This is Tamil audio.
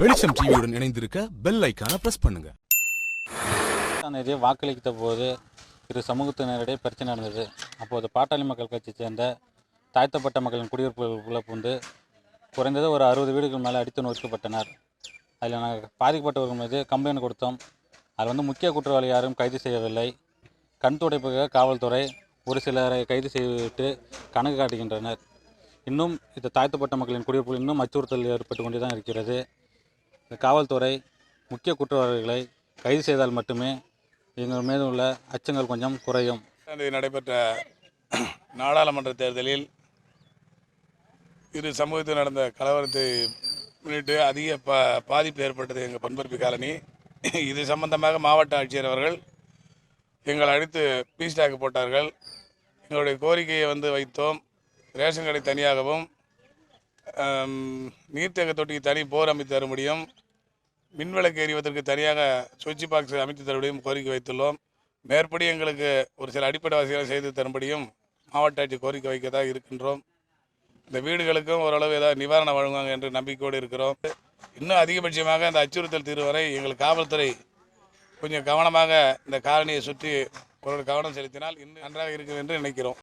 வெளிச்சம் டிவியுடன் இணைந்திருக்க பெல் ஐக்கான பிரஸ் பண்ணுங்க. தேதி வாக்களித்த போது இரு சமூகத்தினரிடையே பிரச்சனை நடந்தது. அப்போது பாட்டாளி மக்கள் கட்சியை சேர்ந்த தாழ்த்தப்பட்ட மக்களின் குடியிருப்புகளுக்குள்ளே புகுந்து குறைந்தது ஒரு அறுபது வீடுகள் மேலே அடித்து நொறுக்கப்பட்டனர். அதில் நாங்கள் பாதிக்கப்பட்டவர்கள் மீது கம்ப்ளைண்ட் கொடுத்தோம். அதில் வந்து முக்கிய குற்றவாளி யாரும் கைது செய்யவில்லை. கண் துடைப்புக்காக காவல்துறை ஒரு சிலரை கைது செய்துவிட்டு கணக்கு காட்டுகின்றனர். இன்னும் இந்த தாழ்த்தப்பட்ட மக்களின் குடியிருப்புகள் இன்னும் அச்சுறுத்தல் ஏற்பட்டு கொண்டே தான் இருக்கிறது. இந்த காவல்துறை முக்கிய குற்றவாளிகளை கைது செய்தால் மட்டுமே எங்கள் மீது உள்ள அச்சங்கள் கொஞ்சம் குறையும். நடைபெற்ற நாடாளுமன்ற தேர்தலில் இரு சமூகத்தில் நடந்த கலவரத்தை முன்னிட்டு அதிக பா பாதிப்பு ஏற்பட்டது எங்கள் பண்பருப்பி காலனி. இது சம்பந்தமாக மாவட்ட ஆட்சியர் அவர்கள் எங்களை அழைத்து பீஸ்டாக்கு போட்டார்கள். எங்களுடைய கோரிக்கையை வந்து வைத்தோம். ரேஷன் கடை தனியாகவும் நீர்த்தேக்க தொட்டிக்கு தனி போர் அமைத்து தர முடியும். மின்விளக்கு எரிவதற்கு தனியாக சுவிட்ச் பாக்ஸ் அமைத்து தரும்படியும் கோரிக்கை வைத்துள்ளோம். மேற்படி எங்களுக்கு ஒரு சில அடிப்படை வசதிகளை செய்து தரும்படியும் மாவட்ட ஆட்சி கோரிக்கை வைக்கதாக இருக்கின்றோம். இந்த வீடுகளுக்கும் ஓரளவு ஏதாவது நிவாரணம் வழங்குவாங்க என்று நம்பிக்கையோடு இருக்கிறோம். இன்னும் அதிகபட்சமாக இந்த அச்சுறுத்தல் தீர்வு வரை எங்கள் காவல்துறை கொஞ்சம் கவனமாக இந்த காலனியை சுற்றி ஒரு கவனம் செலுத்தினால் இன்னும் நன்றாக இருக்கும் என்று நினைக்கிறோம்.